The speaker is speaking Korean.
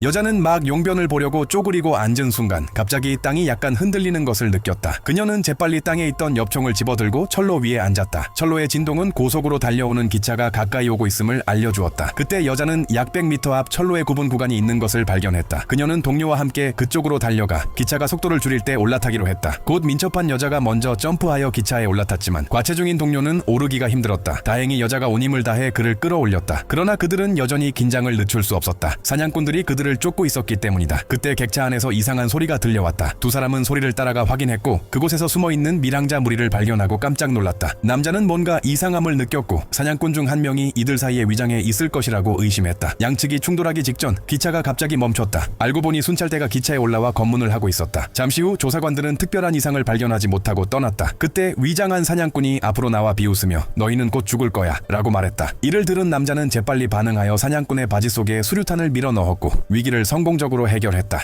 여자는 막 용변을 보려고 쪼그리고 앉은 순간 갑자기 땅이 약간 흔들리는 것을 느꼈다. 그녀는 재빨리 땅에 있던 엽총을 집어들고 철로 위에 앉았다. 철로의 진동은 고속으로 달려오는 기차가 가까이 오고 있음을 알려주었다. 그때 여자는 약 100m 앞 철로의 굽은 구간이 있는 것을 발견했다. 그녀는 동료와 함께 그쪽으로 달려가 기차가 속도를 줄일 때 올라타기로 했다. 곧 민첩한 여자가 먼저 점프하여 기차에 올라탔지만 과체중인 동료는 오르기가 힘들었다. 다행히 여자가 온 힘을 다해 그를 끌어올렸다. 그러나 그들은 여전히 긴장을 늦출 수 없었다. 사냥꾼들이 그들을 쫓고 있었기 때문이다. 그때 객차 안에서 이상한 소리가 들려왔다. 두 사람은 소리를 따라가 확인했고 그곳에서 숨어 있는 미랑자 무리를 발견하고 깜짝 놀랐다. 남자는 뭔가 이상함을 느꼈고 사냥꾼 중 한 명이 이들 사이에 위장해 있을 것이라고 의심했다. 양측이 충돌하기 직전 기차가 갑자기 멈췄다. 알고 보니 순찰대가 기차에 올라와 검문을 하고 있었다. 잠시 후 조사관들은 특별한 이상을 발견하지 못하고 떠났다. 그때 위장한 사냥꾼이 앞으로 나와 비웃으며 너희는 곧 죽을 거야 라고 말했다. 이를 들은 남자는 재빨리 반응하여 사냥꾼의 바지 속에 수류탄을 밀어 넣었고 위기를 성공적으로 해결했다.